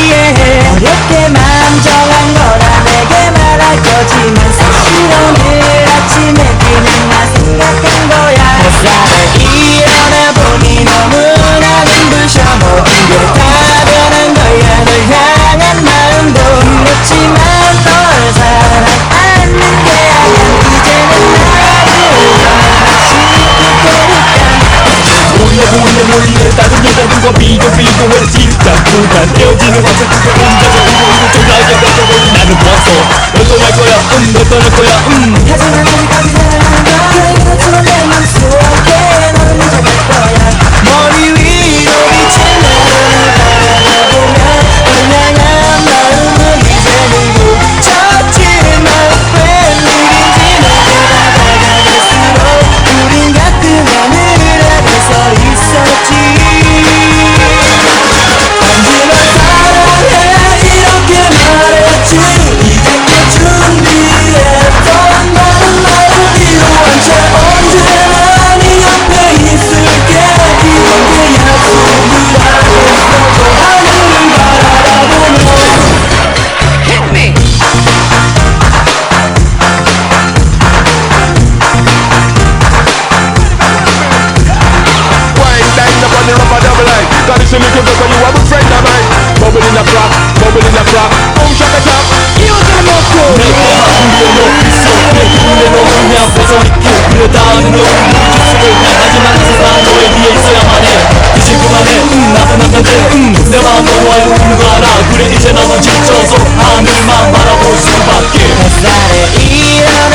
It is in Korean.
날 이해해 어렵게 마음 정한 거라 내게 말할 거지만 사실 오늘 아침에 그냥 나 생각한 거야. 햇살에 일어나 보니 너무나 눈부셔 모든 게다 변한 거야. 널 향한 마음도 그렇지만 널 사랑하는 게 아니야 이제는 나를 다시 몰래 몰래 몰래 다른 여자들과 비교 비교해 질딱부단 깨어지는 화살 혼자서 울고 졸라게 뱉어버린 나는 봤어. 널 떠날 거야. 음널 떠날 거야. 음 Yeah. 내 마음 너와의 울고 알아 그래 이제 나도 지쳐서 하늘만 바라볼 수밖에 햇살에 일어